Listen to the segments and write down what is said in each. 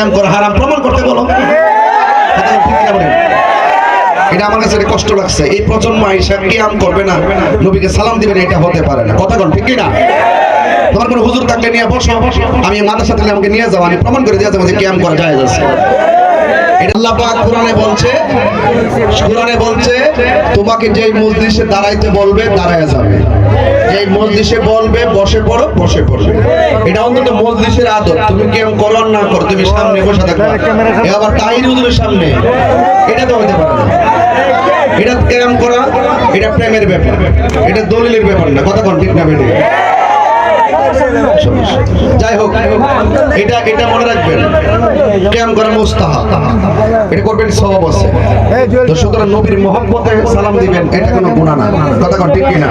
ক্যাম করা হারাম প্রমাণ করতে বলো? এটা আমার কাছে কষ্ট লাগছে। এই প্রজন্ম আইসা ব্যায়াম করবে না, নবীকে সালাম দিবে না, এটা হতে পারে না। কথা কোন ঠিক না তোমার কোনো হুজুর থাকলে নিয়ে বসো। আমি মাদ্রাসা থাকলে আমাকে নিয়ে যাও, আমি প্রমাণ করে দিয়ে যাব যে ক্যাম্প করা যায় এটা আল্লাহ বলছে তোমাকে যেই মজলিসে দাঁড়াইতে বলবে, দাঁড়ায় যাবে। যেই মজলিসে বলবে, বসে পড়ো, বসে পড়বে। এটা অন্তত মজলিসের আদর তুমি কেউ করো না করো, তুমি সামনে বসে থাকবে। এ আবার তাহির হুজুরের সামনে। এটা তো হতে পারে না। এটা কেরাম করা, এটা প্রেমের ব্যাপার। এটা দলিলের ব্যাপার না। কথা কোন ঠিক না, বেটে? যাই হোক, এটা এটা মনে রাখবেন। কেমন করা মোস্তাহা। এটা করবেন সওয়াব আছে। তো সুতরাং নবীর মোহাম্মতে সালাম দিবেন, এটা কোনো গুনাহ না। কথা ঠিক কিনা?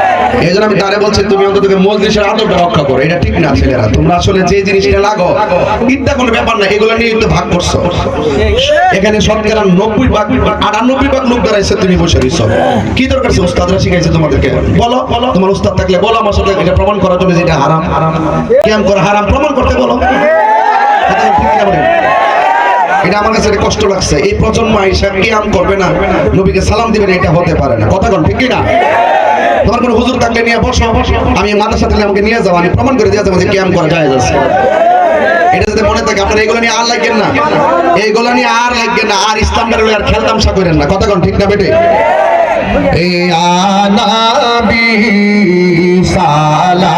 এই জন্য আমি বলছি, তুমি অন্তত রক্ষা করো। এটা ঠিক না, ছেলেরা। তোমরা আসলে যে জিনিসটা লাগো ইত্যা কোনো ব্যাপার না, এগুলো নিয়ে তো ভাগ করছ। এখানে শতকরা নব্বই ভাগ, আটানব্বই ভাগ লোক তুমি বসে কি দরকার উস্তাদরা শিখাইছে তোমাদেরকে। বলো বলো তোমার উস্তাদ থাকলে বলো, আমার সাথে এটা প্রমাণ করার জন্য যেটা হারাম। কেমন করে হারাম, প্রমাণ করতে বলো? এটা আমার কাছে কষ্ট লাগছে। এই প্রজন্ম আইসা কিয়াম করবে না, নবীকে সালাম দিবে না, এটা হতে পারে না। কথা কোন ঠিক না তোমার হুজুর থাকলে নিয়ে বসো? আমি মাদ্রাসা থাকলে আমাকে নিয়ে যাও, আমি প্রমাণ করে দিয়ে যাব যে কিয়াম করা যায় যাচ্ছে এটা যদি মনে থাকে, আপনারা এগুলো নিয়ে আর লাগবেন না। এইগুলো নিয়ে আর লাগবেন না, আর ইসলাম আর খেলতামশা করেন না। কথা ঠিক না বেটে? এই আনাবি সালা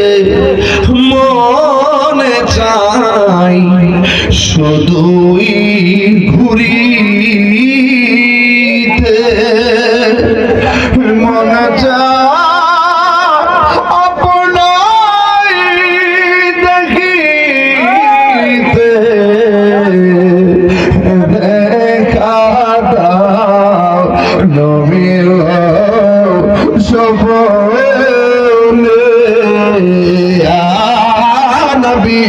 শুধুই ঘুরিতে মনে চাই আপনাই দেখিতে। দেখা দাও নবীর সফলে। নবী।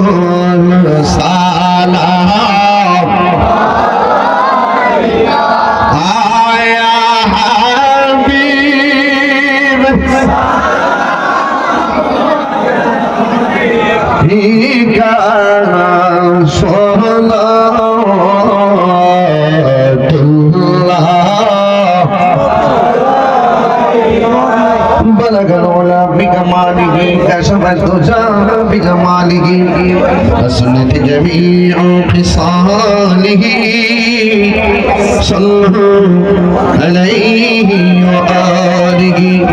রাসূল সালাম আয়া بلغ العلا بكماله كشف الدجى بجماله حسنت جميع خصاله صلى عليه وآله